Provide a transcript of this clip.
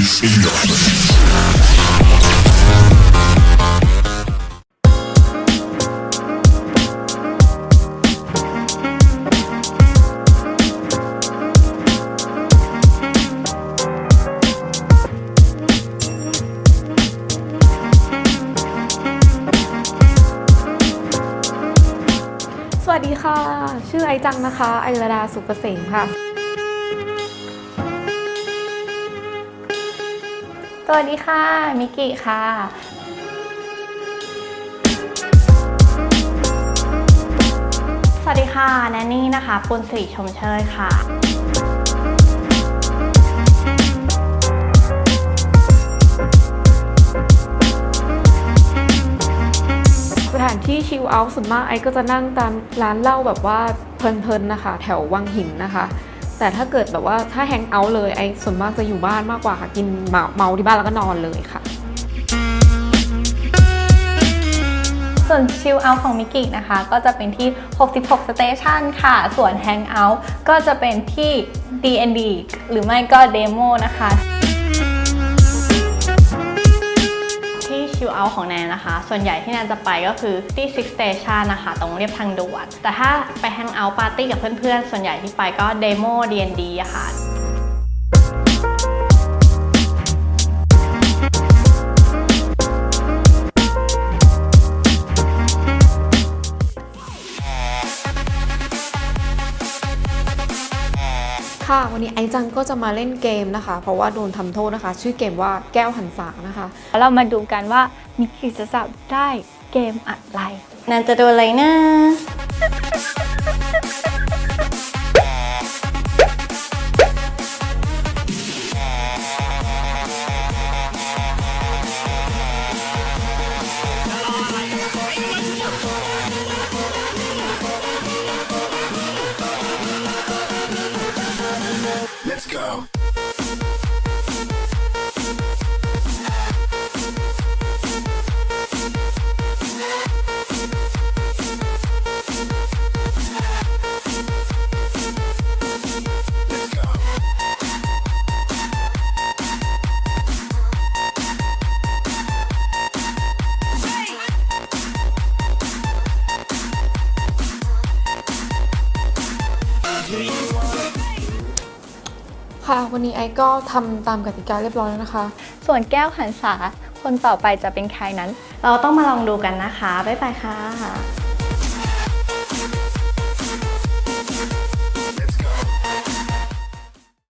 face in your สวัสดีค่ะ ชื่อไอจังนะคะ ไอระดาสุกเกษมค่ะ สวัสดีค่ะ มิกิค่ะ สวัสดีค่ะ แนนนี่นะคะปุณศรีชมเชยค่ะานที่ชิลเอาท์ส่วนมากไอก็จะนั่งตามร้านเหล้าแบบว่าเพลินๆนะคะ แถววังหินนะคะ แต่ถ้าเกิดแบบว่าถ้าแฮงเอาท์เลยไอส่วนมากจะอยู่บ้านมากกว่าค่ะกินเมาเมาที่บ้านแล้วก็นอนเลยค่ะส่วนชิลเอาท์ของมิกินะคะ ก็จะเป็นที่ 66 Station ค่ะ ส่วน Hangout ก็จะเป็นที่ D&D หรือไม่ก็ Demo นะคะ ชิลเอาท์ของแนนนะคะ ส่วนใหญ่ที่แนนจะไปก็คือที่ Six Station นะคะ ตรงเรียบทางด่วน แต่ถ้าไปแฮงเอาท์ปาร์ตี้กับเพื่อนๆ ส่วนใหญ่ที่ไปก็เดโม DND อะค่ะ ค่ะ วันนี้ไอจังก็จะมาเล่นเกมนะคะ เพราะว่าโดนทำโทษนะคะ ชื่อเกมว่าแก้วหันษานะคะ เรามาดูกันว่ามิกกี้จะจับได้เกมอะไรนันจะดูอะไรนะ go. Do ค่ะ วันนี้ไอก็ทำตามกติกาเรียบร้อยแล้วนะคะ ส่วนแก้วหันษาคนต่อไปจะเป็นใครนั้น เราต้องมาลองดูกันนะคะ บ๊ายบายค่ะ